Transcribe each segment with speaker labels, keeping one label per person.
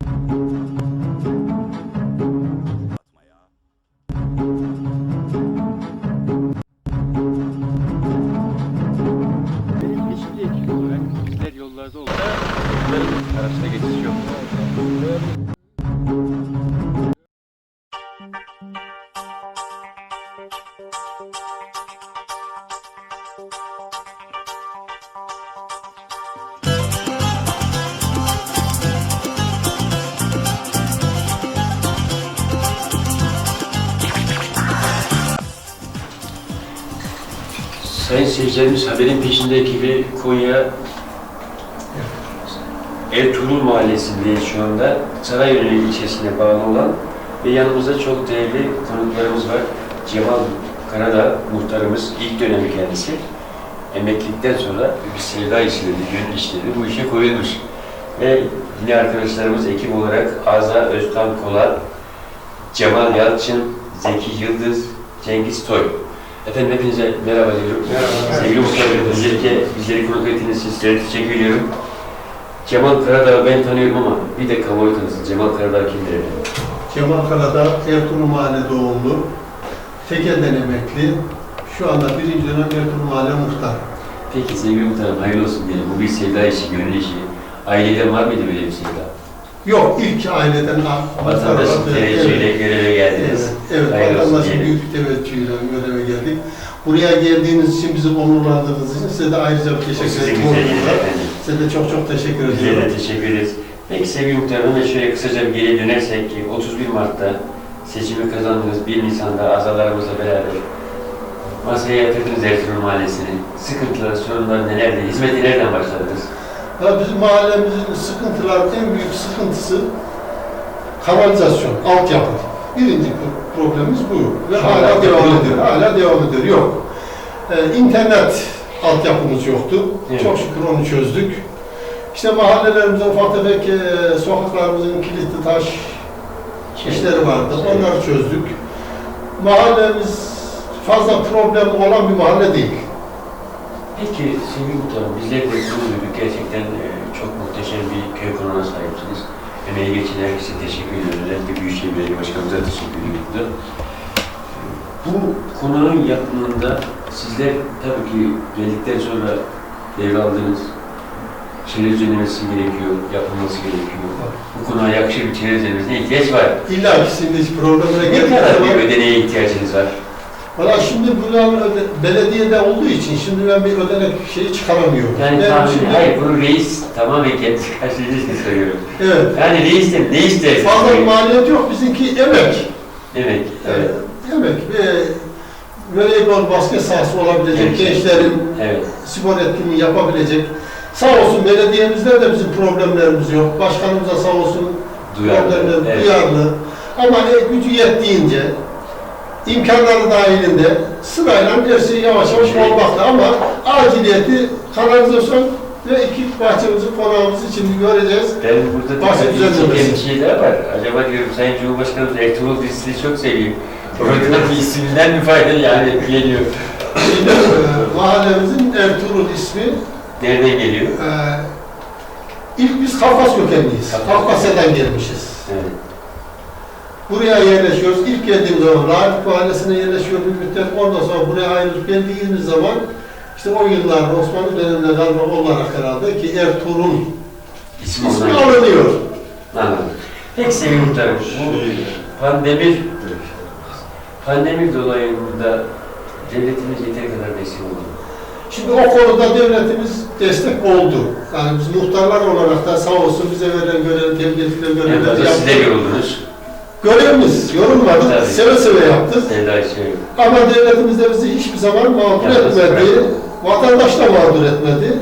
Speaker 1: Benim
Speaker 2: Sayın seyircilerimiz haberin peşinde ekibi Konya Ertuğrul Mahallesi'ndeyiz şu anda. Sarayönü ilçesine bağlı olan ve yanımızda çok değerli konuklarımız var. Cemal Karadağ muhtarımız, ilk dönemi kendisi. Emeklilikten sonra bir sevda işleri, gönül işleri bu işe koyulmuş. Ve yine arkadaşlarımız ekip olarak Aza Özkan Kola, Cemal Yalçın, Zeki Yıldız, Cengiz Toy. Efendim hepinize merhaba diyorum.
Speaker 3: Merhaba.
Speaker 2: Sevgili muhtarım, özellikle bizleri konuk ettiğiniz için sizlere teşekkür ediyorum. Cemal Karadağ'ı ben tanıyorum ama bir de kamuoyu tanısın. Cemal Karadağ kimdir efendim?
Speaker 3: Kemal Karadağ, Ertuğrul Mahalle doğumlu. Tekel'den emekli. Şu anda birinci dönem Ertuğrul Mahalle muhtar.
Speaker 2: Peki sevgili muhtarım hayırlı olsun diyelim. Bu bir sevda işi, gönül işi. Aileden var mıydı böyle bir sevda?
Speaker 3: Yok, ilk aileden
Speaker 2: Vatandaşın teveccühüyle göreve geldiniz.
Speaker 3: evet, evet vatandaşın büyük teveccühüyle göreve geldik. Buraya geldiğiniz için, bizi onurlandırdığınız için size de ayrıca teşekkür ederim. Size de çok çok teşekkür
Speaker 2: Bizlere
Speaker 3: ediyorum.
Speaker 2: de teşekkür ederiz. Peki sevgili muhtarım hemen şöyle kısaca bir geriye dönersek ki 31 Mart'ta seçimi kazandınız 1 Nisan'da azalarımızla beraber masaya yatırdınız Ertuğrul Mahallesi'ni. Sıkıntılar, sorunlar nelerdi? Hizmeti nereden başladınız?
Speaker 3: Ya bizim mahallemizin sıkıntılar, en büyük sıkıntısı kanalizasyon, altyapı. Birinci pro- problemimiz bu. Ve
Speaker 2: Şu
Speaker 3: hala devam ediyor. Hala devam ediyor. Yok. Ee, internet altyapımız yoktu.
Speaker 2: Evet.
Speaker 3: Çok şükür onu çözdük. İşte mahallelerimizde ufak tefek e, sokaklarımızın kilitli taş işleri vardı. Onları çözdük. Mahallemiz fazla problem olan bir mahalle değil.
Speaker 2: Peki sevgili muhtarım bizler de bunu duyduk. Gerçekten e, çok muhteşem bir köy konuna sahipsiniz. Emeği geçen herkese teşekkür ediyoruz. Özellikle Büyükşehir Belediye Başkanımıza teşekkür ediyoruz. burada. Bu konunun yapımında sizler tabii ki geldikten sonra devraldınız. Çevre düzenlemesi gerekiyor, yapılması gerekiyor. Bu konuya yakışır bir çevre düzenlemesine ihtiyaç var.
Speaker 3: İlla ki şimdi hiç problemine
Speaker 2: Ne
Speaker 3: geldiği
Speaker 2: kadar
Speaker 3: zaman-
Speaker 2: bir ödeneğe ihtiyacınız var?
Speaker 3: Valla şimdi buranın belediyede olduğu için şimdi ben bir ödenek şeyi çıkaramıyorum.
Speaker 2: Yani tahmin,
Speaker 3: şimdi-
Speaker 2: hayır bunu reis tamamen kendisi karşılığı için söylüyorum.
Speaker 3: Evet.
Speaker 2: Yani reis de ne isterse.
Speaker 3: Fazla bir maliyet yok. Bizimki emek.
Speaker 2: Evet, evet,
Speaker 3: Emek. Ve voleybol, basket sahası olabilecek
Speaker 2: Evet.
Speaker 3: gençlerin
Speaker 2: evet.
Speaker 3: spor etkinliği yapabilecek. Sağ olsun belediyemizde de bizim problemlerimiz yok. Başkanımız da sağ olsun
Speaker 2: Duyarlı,
Speaker 3: problemlerimiz
Speaker 2: evet.
Speaker 3: duyarlı. Ama e, gücü yettiğince imkanları dahilinde sırayla her şeyi yavaş yavaş olmakta ama aciliyeti kanalizasyon ve iki bahçemizi konağımızı şimdi göreceğiz.
Speaker 2: Ben burada
Speaker 3: Bahçe düzenlemesi.
Speaker 2: bir şey daha var. Acaba diyorum Sayın Cumhurbaşkanımız Ertuğrul dizisini çok seviyor. Orada bir isimden mi fayda yani geliyor?
Speaker 3: Şimdi e, mahallemizin Ertuğrul ismi
Speaker 2: Nereden geliyor?
Speaker 3: e, ilk biz Kafkas kökenliyiz.
Speaker 2: Kafkas.
Speaker 3: Kafkasya'dan gelmişiz.
Speaker 2: Evet.
Speaker 3: Buraya yerleşiyoruz. İlk geldiğimiz zaman Rahip Mahallesi'ne yerleşiyoruz bir müddet. Ondan sonra buraya ayrılıp geldiğimiz zaman işte o yıllar Osmanlı döneminde galiba olarak herhalde ki Ertuğrul
Speaker 2: İsmi
Speaker 3: alınıyor.
Speaker 2: Anladım. Peki sevgili muhtarım, bu pandemi pandemi dolayında devletimiz yeter kadar destek oldu.
Speaker 3: Şimdi o konuda devletimiz destek oldu. Yani biz muhtarlar olarak da sağ olsun bize verilen görev, edilen
Speaker 2: En
Speaker 3: görevleri
Speaker 2: fazla siz de
Speaker 3: yaptık.
Speaker 2: yoruldunuz.
Speaker 3: Görevimiz, yorulmadık,
Speaker 2: Tabii.
Speaker 3: seve seve yaptık. Ama devletimiz de bizi hiçbir zaman mağdur etmedi. Vatandaş da mağdur etmedi.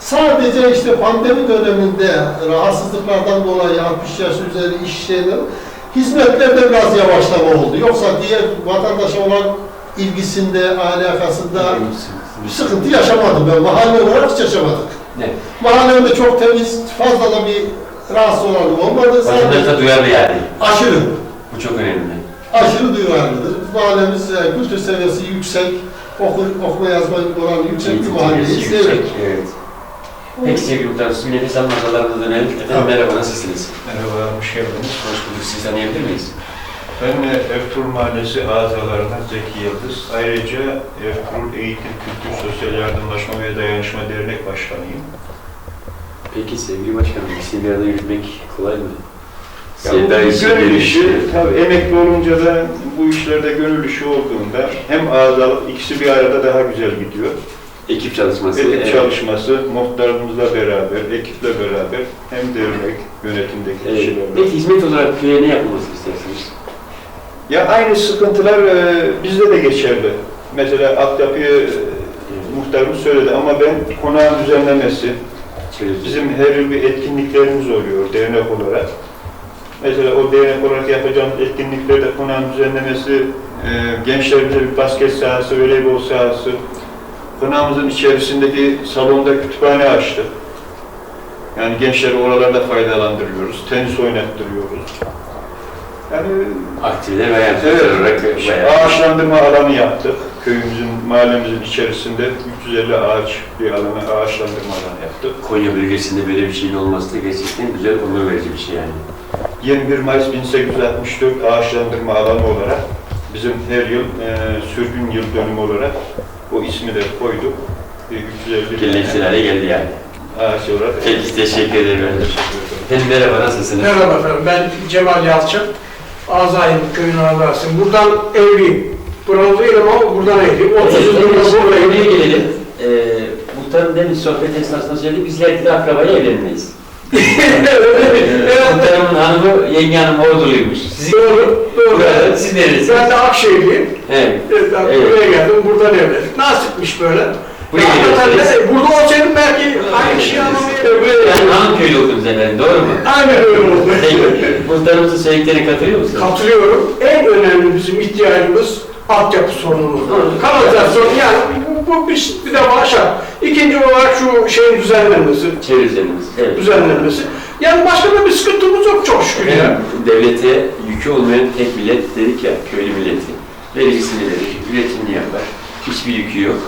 Speaker 3: Sadece işte pandemi döneminde rahatsızlıklardan dolayı 60 yaş üzeri işçilerin hizmetlerde biraz yavaşlama oldu. Yoksa diğer vatandaşa olan ilgisinde, alakasında bir sıkıntı yaşamadım ben. Mahalle olarak hiç yaşamadık.
Speaker 2: Ne?
Speaker 3: Mahallemde çok temiz, fazla da bir rahatsız olan olmadı.
Speaker 2: Vatandaş
Speaker 3: Sadece
Speaker 2: da duyarlı yani.
Speaker 3: aşırı.
Speaker 2: Bu çok önemli.
Speaker 3: aşırı duyarlıdır. Mahallemiz e, kültür seviyesi yüksek, oku, okuma yazma oranı yüksek bir
Speaker 2: seviyesi
Speaker 3: Evet.
Speaker 2: Peki sevgili muhtarım, siz nefes almasalarına dönelim. Efendim
Speaker 3: Tamam.
Speaker 2: merhaba, nasılsınız?
Speaker 4: Merhaba, hoş geldiniz.
Speaker 2: Hoş bulduk, sizi tanıyabilir miyiz?
Speaker 4: Ben e, Ertuğrul Mahallesi ağzalarından Zeki Yıldız. Ayrıca Ertuğrul Eğitim, Kültür, Sosyal Yardımlaşma ve Dayanışma Dernek Başkanıyım.
Speaker 2: Peki sevgili başkanım, ikisini bir arada yürütmek kolay mı?
Speaker 4: Ya bu gönül işi, tabii emekli olunca da bu işlerde gönül işi olduğunda hem ağzalık ikisi bir arada daha güzel gidiyor.
Speaker 2: Ekip çalışması.
Speaker 4: Ekip
Speaker 2: evet.
Speaker 4: çalışması, muhtarımızla beraber, ekiple beraber hem dernek yönetimdeki
Speaker 2: Evet.
Speaker 4: kişilerle.
Speaker 2: Peki hizmet olarak köye ne yapılmasını istersiniz?
Speaker 4: Ya aynı sıkıntılar e, bizde de geçerli. Mesela altyapıyı e, muhtarımız söyledi ama ben konağın düzenlemesi. Bizim her yıl bir etkinliklerimiz oluyor dernek olarak. Mesela o dernek olarak yapacağımız etkinliklerde konağın düzenlemesi, e, gençlerimize bir basket sahası, voleybol sahası, konağımızın içerisindeki salonda kütüphane açtık. Yani gençleri oralarda faydalandırıyoruz, tenis oynattırıyoruz. Yani
Speaker 2: Aktivite bayan
Speaker 4: Evet. ağaçlandırma alanı yaptık. Köyümüzün, mahallemizin içerisinde 350 ağaç bir alanı ağaçlandırma.
Speaker 2: Konya bölgesinde böyle bir şeyin olması da gerçekten güzel, onur verici bir şey yani.
Speaker 4: 21 Mayıs 1864 ağaçlandırma alanı olarak bizim her yıl e, sürgün yıl dönümü olarak o ismi de koyduk. Bir 350
Speaker 2: Geleneksel hale geldi yani.
Speaker 4: ağaç olarak.
Speaker 2: Peki, teşekkür ederim. Efendim merhaba, nasılsınız?
Speaker 5: Merhaba efendim, ben Cemal Yalçın. Azayim köyün ağzasıyım. Buradan evliyim. Buralı değilim ama buradan evliyim. 30 yıldır
Speaker 2: Buraya gelelim. Ee, muhtarım demin sohbet esnasında söyledi, bizler de akrabayla evlenmeyiz. Muhtarımın hanımı, yenge hanım orduluymuş. Sizin
Speaker 5: doğru, doğru.
Speaker 2: burada, siz neresiniz?
Speaker 5: Ben de Akşehirliyim.
Speaker 2: Evet.
Speaker 5: Evet, ben
Speaker 2: Evet.
Speaker 5: buraya geldim, buradan evlendik. Nasipmiş böyle.
Speaker 2: Buraya geliyorsunuz.
Speaker 5: burada olsaydım belki aynı şeyi anlamayabilirdim.
Speaker 2: Yani hanım köylü oldunuz efendim, doğru mu?
Speaker 5: Aynen öyle oldu.
Speaker 2: Muhtarımızın söylediklerine katılıyor musunuz?
Speaker 5: Katılıyorum. En önemli bizim ihtiyacımız altyapı sorunumuz. Kanalizasyon yani bu, bir, bir de şart. İkinci olarak şu şeyin düzenlenmesi,
Speaker 2: Çevrelerimiz. Evet.
Speaker 5: düzenlenmesi. Yani başka da bir sıkıntımız yok çok şükür ya.
Speaker 2: Devlete yükü olmayan tek millet dedik ya, köylü milleti. Vergisini verir, üretimini yapar. Hiçbir yükü yok.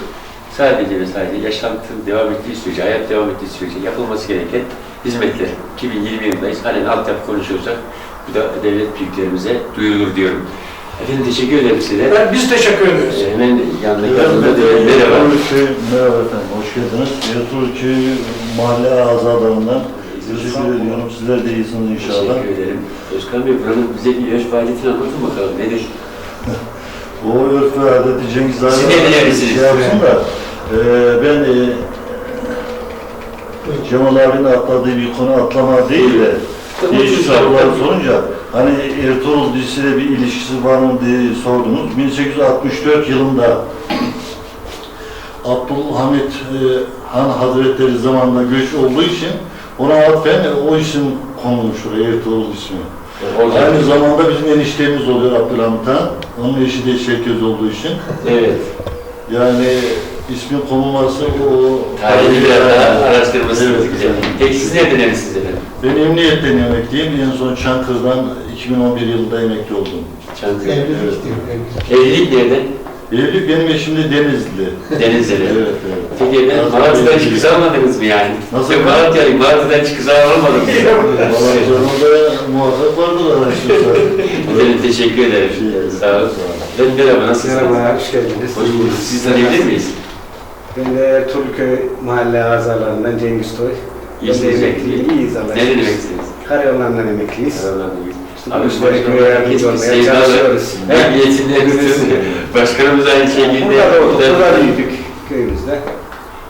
Speaker 2: Sadece ve sadece yaşantı devam ettiği sürece, hayat devam ettiği sürece yapılması gereken hizmetler. 2020 yılındayız. Halen altyapı konuşuyorsak bu da devlet büyüklerimize duyurulur diyorum. Efendim teşekkür ederim size.
Speaker 5: Ben, biz teşekkür ederiz.
Speaker 2: Ee, Hemen yanındaki
Speaker 6: de
Speaker 2: diyelim. Merhaba.
Speaker 6: Merhaba efendim, hoş geldiniz. Köy mahalle azalarından teşekkür ediyorum. Sizler de iyisiniz inşallah.
Speaker 2: Teşekkür ederim. Özkan Bey buranın bize bir yaş faaliyetini anlatın bakalım. Nedir?
Speaker 6: O örf ve adeti Cengiz
Speaker 2: dilersiniz?
Speaker 6: şey yapsın da, e, ben e, Cemal abinin atladığı bir konu atlama değil de, değişik sorular sorunca, hani Ertuğrul dizisiyle bir ilişkisi var mı diye sordunuz. 1864 yılında Abdülhamit e, Han Hazretleri zamanında göç olduğu için ona atfen o isim konulmuş oraya Ertuğrul ismi.
Speaker 2: Orada-
Speaker 6: Aynı zamanda bizim eniştemiz oluyor Abdülhamit Han. Onun eşi de Şevket olduğu için.
Speaker 2: Evet.
Speaker 6: Yani ismin konulması o...
Speaker 2: Tarihini biraz daha araştırmasınız
Speaker 6: Evet.
Speaker 2: Peki siz nereden evlisiniz efendim?
Speaker 6: Ben emniyetten emekliyim. En son Çankırı'dan 2011 yılında emekli oldum.
Speaker 2: Çankırı.
Speaker 3: Evlilik diyor, evlilik.
Speaker 2: Evlilik nereden?
Speaker 6: Evlilik benim eşim de Denizli.
Speaker 2: Denizli'de.
Speaker 6: Evet, evet.
Speaker 2: Peki efendim Malatya'dan kız almadınız mı yani?
Speaker 6: Nasıl?
Speaker 2: Yok Malatya'yım, Malatya'dan almadım.
Speaker 6: Valla canımda muhakkak vardır araştırsa.
Speaker 2: Efendim teşekkür ederim.
Speaker 6: Şey,
Speaker 2: Sağ olun. Ben merhaba, nasılsınız?
Speaker 7: Merhaba, hoş geldiniz.
Speaker 2: Hoş bulduk. Siz tanıyabilir miyiz?
Speaker 7: Ben de Ertuğrulköy mahalle azalarından Cengiz Toy.
Speaker 2: Emekliyim.
Speaker 7: emekliyim, iyiyiz Allah'a
Speaker 2: Nereden
Speaker 7: şükür.
Speaker 2: emeksiniz?
Speaker 7: Karayollarından emekliyiz.
Speaker 2: Abi
Speaker 7: müşterek
Speaker 2: başkanım,
Speaker 7: çalışıyoruz.
Speaker 2: memnuniyetinden ötürü Başkanımız aynı şekilde.
Speaker 7: Burada da olduk, burada büyüdük köyümüzde.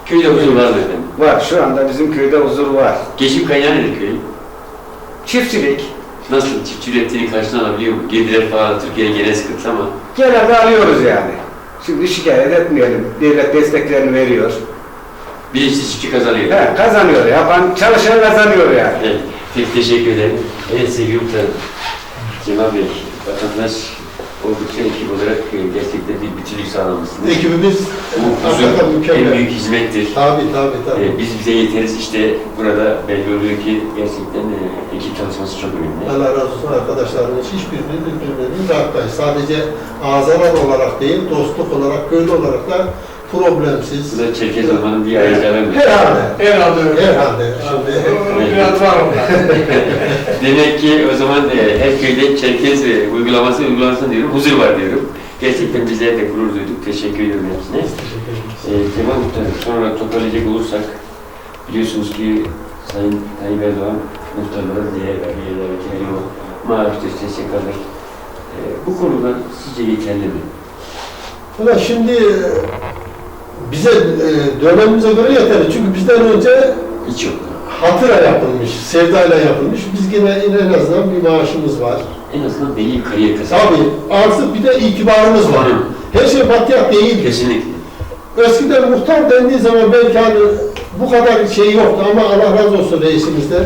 Speaker 2: Köyde huzur var mı efendim?
Speaker 7: Var, şu anda bizim köyde huzur var.
Speaker 2: Geçim kaynağı nedir köyün?
Speaker 7: Çiftçilik,
Speaker 2: Nasıl çiftçi ürettiğini karşına alabiliyor mu? Girdiler falan Türkiye'nin genel sıkıntı ama
Speaker 7: genelde alıyoruz yani. Şimdi şikayet etmeyelim, devlet desteklerini veriyor.
Speaker 2: Bilinçli çiftçi kazanıyor.
Speaker 7: He, kazanıyor, yapan, çalışan kazanıyor yani.
Speaker 2: Evet, teşekkür ederim. Evet sevgili muhtarım. Cemal Bey, vatandaş oldukça ekip olarak e, gerçekten bir bütünlük sağlamışsınız.
Speaker 3: Ekibimiz
Speaker 2: Bu
Speaker 3: hakikaten
Speaker 2: en
Speaker 3: mükemmel.
Speaker 2: büyük hizmettir.
Speaker 3: Tabii tabii tabii.
Speaker 2: Ee, biz bize yeteriz işte burada belli oluyor ki gerçekten e, ekip çalışması çok önemli.
Speaker 3: Allah razı olsun arkadaşlarımız hiçbirini birbirlerini bırakmayız. Sadece azalar olarak değil, dostluk olarak, köylü olarak da problemsiz.
Speaker 2: Bu da Çerkez olmanın bir ayrıcalığı mı?
Speaker 3: Herhalde.
Speaker 5: Herhalde öyle.
Speaker 3: Herhalde. Şimdi
Speaker 5: Biraz var onda.
Speaker 2: Demek ki o zaman e, her köyde Çerkez e, uygulaması uygulansın diyorum, huzur var diyorum. Gerçekten bizler de gurur duyduk. Teşekkür ediyorum hepsine. E, Kemal Muhtarım, sonra toparlayacak olursak, biliyorsunuz ki Sayın Tayyip Erdoğan muhtarlara değer veriyor, veriyor, maaştır, SSK'dır. E, bu konuda sizce yeterli mi?
Speaker 3: Ulan şimdi bize e, dönemimize göre yeterli. Çünkü bizden önce
Speaker 2: Hiç yok.
Speaker 3: hatıra yapılmış, sevdayla yapılmış. Biz yine en azından bir maaşımız var.
Speaker 2: En azından belli bir kariyer kazandı.
Speaker 3: Tabii artık bir de itibarımız var. Her şey maddiyat değil.
Speaker 2: Kesinlikle.
Speaker 3: Eskiden muhtar dendiği zaman belki hani bu kadar şey yoktu ama Allah razı olsun reisimizden.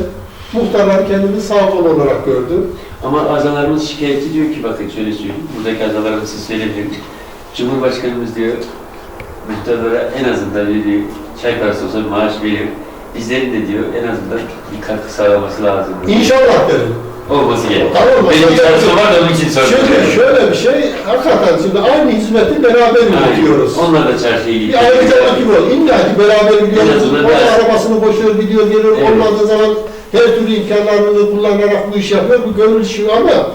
Speaker 3: Muhtarlar kendini sağ kol olarak gördü.
Speaker 2: Ama azalarımız şikayetçi diyor ki bakın şöyle söyleyeyim. Buradaki azalarımızı söyleyebilirim. Cumhurbaşkanımız diyor muhtarlara en azından diyor çay parası olsa maaş verir. Bizlerin de diyor en azından bir katkı sağlaması lazım.
Speaker 3: İnşallah derim.
Speaker 2: Olması gerek.
Speaker 3: Tamam,
Speaker 2: Benim bir çalışma var da onun için sordum.
Speaker 3: Çünkü şöyle bir şey, hakikaten şimdi aynı hizmeti beraber yürütüyoruz.
Speaker 2: Onlar da çarşıya gidiyor.
Speaker 3: Bir gibi ol. İlla ki beraber gidiyoruz.
Speaker 2: azından
Speaker 3: O
Speaker 2: ders.
Speaker 3: arabasını boşuyor, gidiyor, geliyor.
Speaker 2: Evet.
Speaker 3: Olmadığı zaman her türlü imkanlarını kullanarak bu işi yapıyor. Bu gönül işi ama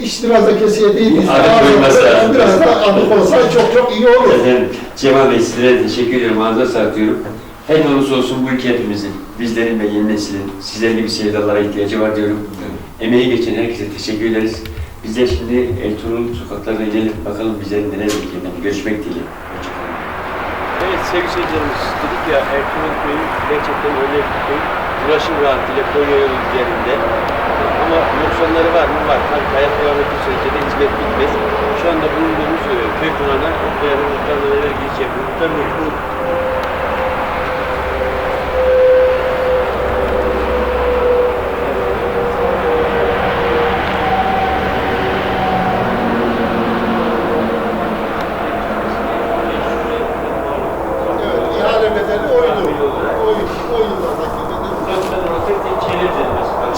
Speaker 3: iş biraz da kesiye değil. Biz
Speaker 2: Adık
Speaker 3: daha-
Speaker 2: koyması lazım.
Speaker 3: Biraz da adık olsa çok çok iyi olur.
Speaker 2: Efendim, Cemal Bey sizlere teşekkür ediyorum. Ağzına sağlık diyorum. Her olursa olsun bu ülke hepimizin, bizlerin ve yeni neslin, sizler gibi sevdalara ihtiyacı var diyorum. Emeği geçen herkese teşekkür ederiz. Bizler şimdi Ertuğrul sokaklarına inelim, bakalım bizlerin neler bekliyor. Görüşmek dileğiyle. Hoşçakalın.
Speaker 1: Evet sevgili seyircilerimiz dedik ya Ertuğrul Köyü gerçekten öyle bir köy. Ulaşım rahatıyla Konya yolu üzerinde. Ama noksanları var mı? Var. Tabii hayat devam ettiği sürece de hizmet bitmez. Şu anda bulunduğumuz e, köy konağına Okya'nın muhtarına neler giriş yapıyor. Bey, bu
Speaker 3: Evet, ihale bedeli oydu. Oy, o yıllardaki bedeli.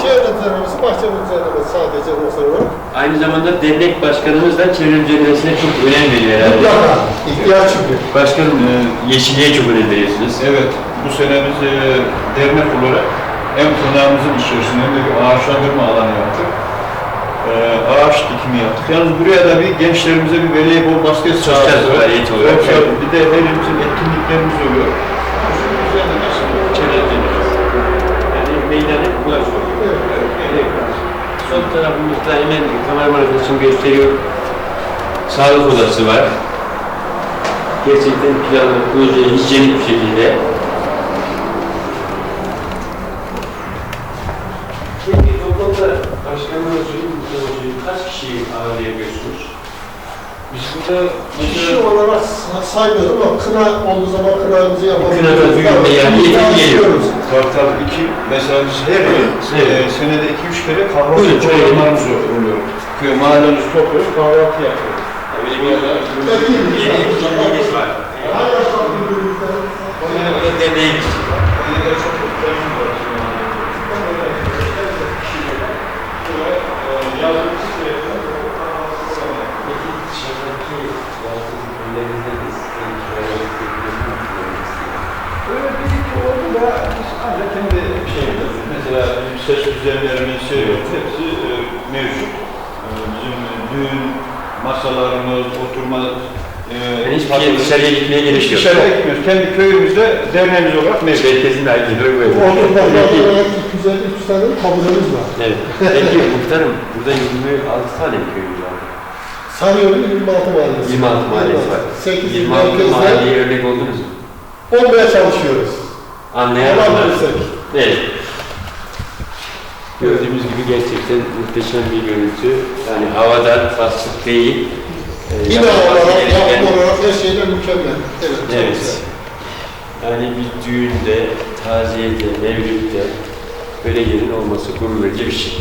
Speaker 3: Çevre düzenlemesi, bahçe düzenlemesi sadece olsa olur.
Speaker 2: Aynı zamanda dernek başkanımız da çevre düzenlemesine çok önem veriyor herhalde.
Speaker 3: Mutlaka. ihtiyaç çünkü.
Speaker 2: Başkanım, e, yeşilliğe çok önem veriyorsunuz.
Speaker 4: Evet, bu sene biz e, dernek olarak hem tırnağımızın içerisinde hem de bir ağaçlandırma alanı yaptık. E, ağaç dikimi yaptık. Yalnız buraya da bir gençlerimize bir voleybol basket sahası var. Sosyal, bir de her ilimizin etkinliklerimiz oluyor. Bu sene nasıl?
Speaker 2: Çevre. Yani meydanı ulaşıyor. Sol tarafımızda hemen kameraman arkadaşım gösteriyor. Sağlık odası var. Gerçekten planlı, proje, hijyenik bir şekilde. Peki toplamda söyleyeyim, kaç kişiyi ağırlayabiliyorsunuz?
Speaker 4: Biz burada
Speaker 3: Kişi olarak sa- saymıyorum ama kına olduğu zaman kınamızı yapabiliyoruz.
Speaker 2: Kına da düğün
Speaker 3: Tabii,
Speaker 2: veya
Speaker 3: şimdi
Speaker 2: niyeti geliyor.
Speaker 4: Tabii iki, mesela biz her yıl
Speaker 2: Evet.
Speaker 4: e, senede iki üç kere kahvaltı programlarımız oluyor. Köy mahallemizi topluyoruz, kahvaltı yapıyoruz.
Speaker 2: Öyle bir
Speaker 3: Peki.
Speaker 2: bir etkinliğiniz var.
Speaker 3: Her yaştan
Speaker 4: ses düzenlerimiz şey yok, hepsi e, mevcut. E, bizim düğün masalarımız, oturma e,
Speaker 2: Yani hiçbir şey dışarıya gitmeye gerek yok.
Speaker 4: dışarıya gitmiyoruz. Kendi köyümüzde derneğimiz olarak mevcut.
Speaker 2: De aynı durum böyle.
Speaker 3: Ortada 250 tane kabulümüz var.
Speaker 2: Evet. Peki muhtarım, burada 26 tane köyümüz var.
Speaker 3: Sanıyorum 26 mahallesi.
Speaker 2: 26 mahallesi var.
Speaker 3: 8
Speaker 2: 26
Speaker 3: merkezde
Speaker 2: mahalleye örnek oldunuz mu?
Speaker 3: olmaya çalışıyoruz. Olabilirsek.
Speaker 2: Evet. Gördüğümüz gibi gerçekten muhteşem bir görüntü. Yani havadan bastık değil. Ee, yapılması
Speaker 3: olarak,
Speaker 2: gereken-
Speaker 3: yapım olarak her şeyle mükemmel. Evet.
Speaker 2: Evet.
Speaker 3: güzel.
Speaker 2: Yani bir düğünde, taziyede, mevlütte böyle yerin olması gurur verici bir şey.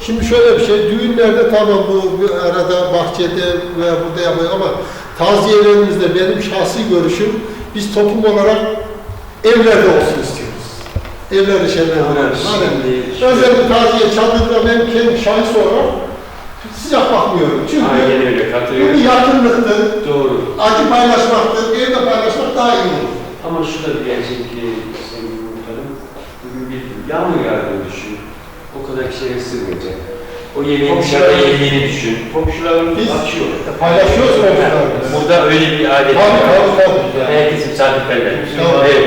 Speaker 3: Şimdi şöyle bir şey, düğünlerde tamam bu bir arada bahçede veya burada yapıyor ama taziyelerimizde benim şahsi görüşüm biz toplum olarak evlerde olsun istiyoruz.
Speaker 2: Ama
Speaker 3: Hani
Speaker 2: şimdi
Speaker 3: özel taziye çadırda ben kendi şahıs olarak sıcak bakmıyorum. Çünkü
Speaker 8: Aynen öyle,
Speaker 3: bu bir yakınlıktır.
Speaker 8: Doğru.
Speaker 3: Acı paylaşmaktır, evde paylaşmak daha iyi olur.
Speaker 8: Ama şu da bir gerçek ki sevgili muhtarım. Bugün bir yağmur yağdığını düşün. O kadar kişiye sığmayacak. O yemeğin dışarıda yediğini düşün.
Speaker 4: Komşularımız
Speaker 3: Biz
Speaker 4: açıyor.
Speaker 3: paylaşıyoruz komşularla.
Speaker 8: Burada öyle bir adet
Speaker 3: Tabii
Speaker 8: var.
Speaker 3: tabii tabii.
Speaker 8: Herkes misafirperver. Evet.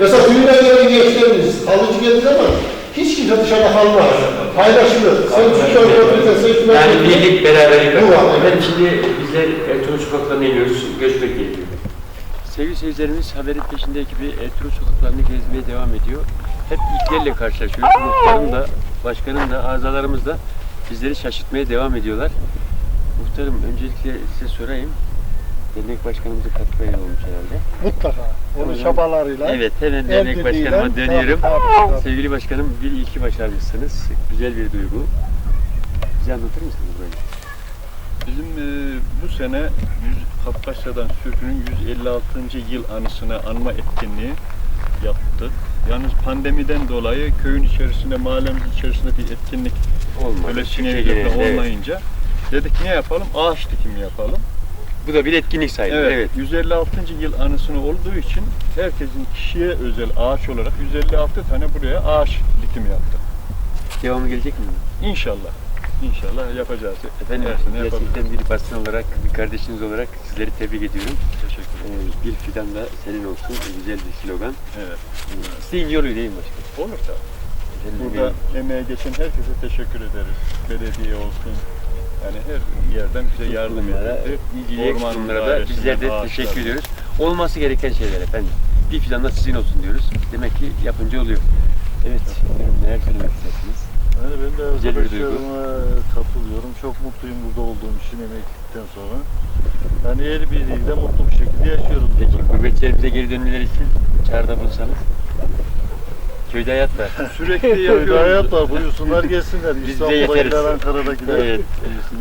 Speaker 3: Mesela düğüne gelen gençlerimiz kalıcı gelir ama hiç kimse dışarıda kalmaz. Paylaşılır. Sen şu köy götürürsen sen
Speaker 8: Yani birlik beraberlik
Speaker 3: Bu var.
Speaker 8: Ben şimdi bizler Ertuğrul sokaklarına iniyoruz. Görüşmek gerekiyor.
Speaker 2: Sevgili seyircilerimiz haberin peşinde ekibi Ertuğrul sokaklarını gezmeye devam ediyor. Hep ilklerle karşılaşıyoruz. Muhtarım da, başkanım da, azalarımız da bizleri şaşırtmaya devam ediyorlar. Muhtarım öncelikle size sorayım. Dernek başkanımıza katkıya olmuş herhalde.
Speaker 3: Mutlaka. Onun
Speaker 2: Tamam.
Speaker 3: çabalarıyla.
Speaker 2: Evet hemen dernek başkanıma dönüyorum.
Speaker 3: Tabii, tabii.
Speaker 2: Sevgili başkanım bir ilki başarmışsınız. Güzel bir duygu. Bize anlatır mısınız böyle?
Speaker 4: Bizim e, bu sene 100, Kafkasya'dan sürgünün 156. yıl anısına anma etkinliği yaptık. Yalnız pandemiden dolayı köyün içerisinde, mahallemiz içerisinde bir etkinlik
Speaker 2: Olmadı. genelinde, evet.
Speaker 4: olmayınca dedik ne yapalım? Ağaç dikimi yapalım.
Speaker 2: Bu da bir etkinlik sayılır.
Speaker 4: Evet,
Speaker 2: Evet.
Speaker 4: 156. yıl anısını olduğu için herkesin kişiye özel ağaç olarak 156 tane buraya ağaç dikimi yaptık.
Speaker 2: Devamı gelecek mi?
Speaker 4: İnşallah. İnşallah yapacağız.
Speaker 2: Efendim
Speaker 4: yapabiliriz.
Speaker 2: gerçekten bir basın olarak, bir kardeşiniz olarak sizleri tebrik ediyorum.
Speaker 4: Teşekkür
Speaker 2: Ee,
Speaker 4: ederim.
Speaker 2: bir fidan da senin olsun. Güzel bir slogan.
Speaker 4: Evet.
Speaker 2: İsteyin yolu değil mi başkanım?
Speaker 4: Olur tabii. Burada emeğe geçen herkese teşekkür ederiz. Belediye olsun. Yani her yerden bize yardım edildi.
Speaker 2: ilgili kurumlara da bizler de
Speaker 4: ağaçlar.
Speaker 2: teşekkür ediyoruz. Olması gereken şeyler efendim. Bir da sizin olsun diyoruz. Demek ki yapınca oluyor. Evet, neler söylemek istersiniz?
Speaker 6: Yani ben de
Speaker 2: Güzel
Speaker 6: arkadaşlarıma katılıyorum. Çok mutluyum burada olduğum için emek ettikten sonra. Yani el birliğiyle mutlu bir şekilde yaşıyoruz.
Speaker 2: Peki, gurbetçilerimize geri dönmeleri için çağrıda bulunsanız. Köyde hayat var.
Speaker 4: Sürekli
Speaker 6: Köyde hayat var. Buyursunlar gelsinler.
Speaker 2: Biz de
Speaker 6: İstanbul'da
Speaker 2: yeteriz.
Speaker 6: gider, Ankara'da gider.
Speaker 2: Evet.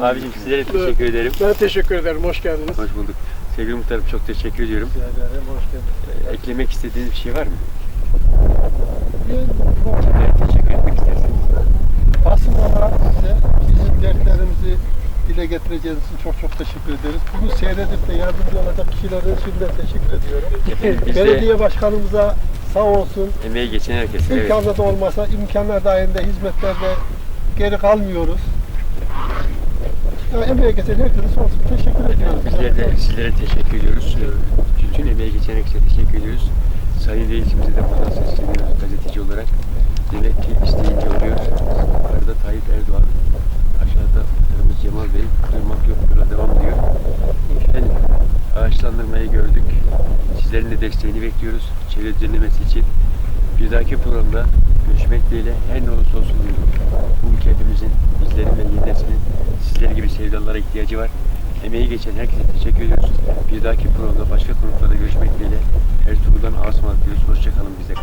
Speaker 2: Abicim sizlere teşekkür ederim.
Speaker 5: Ben teşekkür ederim. Hoş geldiniz.
Speaker 2: Hoş bulduk. Sevgili muhtarım çok teşekkür ediyorum.
Speaker 6: Rica ederim, hoş geldiniz.
Speaker 2: Ee, Eklemek istediğiniz bir şey var mı?
Speaker 3: Bir
Speaker 2: Evet, teşekkür etmek isterseniz.
Speaker 3: basın olarak size bizim dertlerimizi dile getireceğiniz için çok çok teşekkür ederiz. Bunu seyredip de yardımcı olacak kişilere şimdiden teşekkür ediyorum. Belediye başkanımıza sağ olsun.
Speaker 2: emeği geçen herkese evet.
Speaker 3: İmkanı da olmasa imkanlar dahilinde hizmetlerde geri kalmıyoruz. Yani emeğe geçen herkese sonsuz teşekkür ediyoruz.
Speaker 2: Bizler de sizlere teşekkür ediyoruz. Ee, Bütün emeği geçen herkese teşekkür ediyoruz. Sayın Reisimize de buradan sesleniyoruz gazeteci olarak. Demek ki isteyince oluyor. Yukarıda Tayyip Erdoğan, aşağıda Cemal Bey, durmak yok, yola devam diyor. Sizlerin de desteğini bekliyoruz. Çevre düzenlemesi için. Bir dahaki programda görüşmek dileğiyle her ne olursa olsun bu ülke hepimizin, bizlerin ve yeni sizler gibi sevdalara ihtiyacı var. Emeği geçen herkese teşekkür ediyoruz. Bir dahaki programda başka konuklarda görüşmek dileğiyle Ertuğrul'dan Asmalık diyoruz. Hoşçakalın bize.